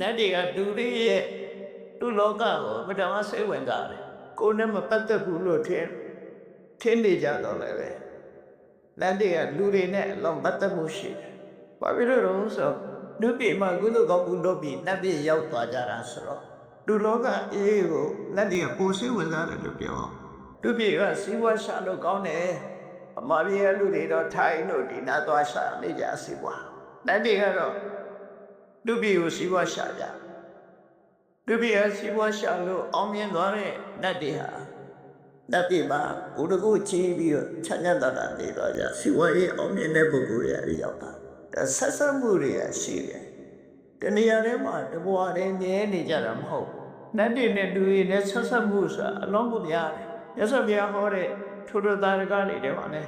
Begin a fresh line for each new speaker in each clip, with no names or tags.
နတ်တွေကလူတွေရဲ့လူလောကကိုမတမစိတ်ဝင်စားတယ်ကိုယ်နဲ့မပတ်သက်ဘူးလို့ထင်ထင်နေကြတော့လည်းပဲနတ်တွေကလူတွေနဲ့အလုံးပတ်သက်မှုရှိတယ်ဘာဖြစ်လို့လဲဆိုတော့လူပြည်မှာကုသကောင်းမှုလုပ်ပြီးနတ်ပြည်ရောက်သွားကြတာဆိုတော့လူလောကအေးကိုနတ်တွေကပိုစိတ်ဝင်စားတယ်လို့ပြောအောင်လူပြည်ကစီးပွားရှာလို့ကောင်းတယ်အမပြည်ရဲ့လူတွေတော့ထိုင်းတို့ဒီနာသွားရှာနေကြစီးပွားနတ်တွေကတော့ လူပြည်ကိုစီးပွားရှာကြလူပြည်ကစီးပွားရှာလို့အောင်မြင်သွားတဲ့နတ်တွေဟာနတ်ပြည်မှာဘုဒ္ဓကိုချီးပြီးတော့ချမ်းသာတာနေတော့ကြစီးပွားရေးအောင်မြင်တဲ့ပုဂ္ဂိုလ်တွေအရောက်တာဒါဆက်ဆက်မှုတွေရရှိတယ်တနေရာထဲမှာတဘွားတည်းမြဲနေကြတာမဟုတ်ဘူးနတ်တွေနဲ့လူတွေနဲ့ဆက်ဆက်မှုဆိုတာအလုံးကိုများတယ်ရသော်ဘုရားဟောတဲ့ထိုတော်သားကလေးတွေပါလေ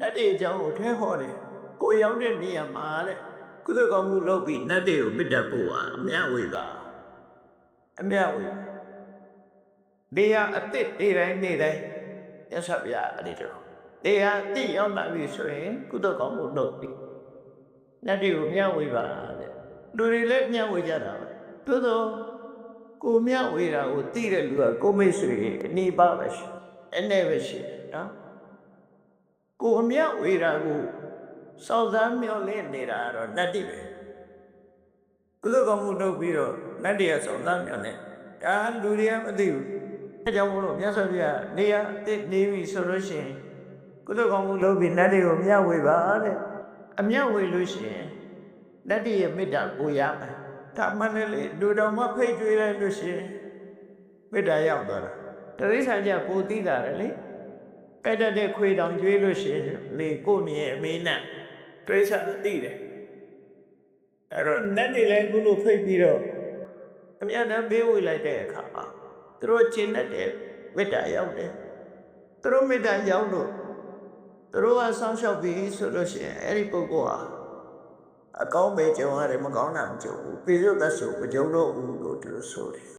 နတ်တွေအကြောင်းကိုထဲဟောတယ်ကိုယ်ရောက်တဲ့နေရာမှာတဲ့ ကုသကောင်းမှုလုပ်ပြီးနတ်တွေကိုမြစ်တတ်ဖို့ဟာအမြတ်ဝေပါအမြတ်ဝေနေရအစ်စ်နေတိုင်းနေတိုင်းရသဗျာအဲ့ဒီတော့နေရအစ်ရောက်လာပြီဆိုရင်ကုသကောင်းမှုလုပ်ပြီးနတ်တွေကိုမြတ်ဝေပါတဲ့လူတွေလည်းမြတ်ဝေကြတာပဲသို့သောကိုမြတ်ဝေတာကိုသိတဲ့လူကကိုမိတ်ဆွေအနိပါပဲရှိအနေပဲရှိနော်ကိုအမြတ်ဝေတာကို စောင့်စားမျောလင့်နေတာကတော့နတ်တိပဲကုသကောင်းမှုလုပ်ပြီးတော့နတ်တွေကစောင့်စားမျောလင့်ဒါလူတွေကမသိဘူးအဲကြောင့်မို့လို့မြတ်စွာဘုရားနေရအစ်နေပြီဆိုလို့ရှိရင်ကုသကောင်းမှုလုပ်ပြီးနတ်တွေကိုမျှဝေပါတဲ့အမျှဝေလို့ရှိရင်နတ်တွေရဲ့မေတ္တာကိုရမယ်ဒါမှလည်းလေလူတော်မဖိတ်ကြွေးလိုက်လို့ရှိရင်မေတ္တာရောက်သွားတာတရိစ္ဆာန်ကြပူသိတာလေကဲတတ်တဲ့ခွေတောင်ကျွေးလို့ရှိရင်လေကိုမြင်အမေးနဲ့ ဒိဋ္ဌာသိတယ်အဲ့တော့နတ်တွေလည်းခုလိုဖိတ်ပြီးတော့အမြတ်တမ်းပေးဝေလိုက်တဲ့အခါမှာသူတို့ကျင့်တတ်တဲ့မေတ္တာရောက်တယ်သူတို့မေတ္တာရောက်လို့သူတို့ကဆောင်းလျှောက်ပြီးဆိုလို့ရှိရင်အဲ့ဒီပုဂ္ဂိုလ်ဟာအကောင်းပဲကြုံရတယ်မကောင်းတာမကြုံဘူးပြည့်စုံသက်ဆိုမကြုံတော့ဘူးလို့သူတို့ဆိုတယ်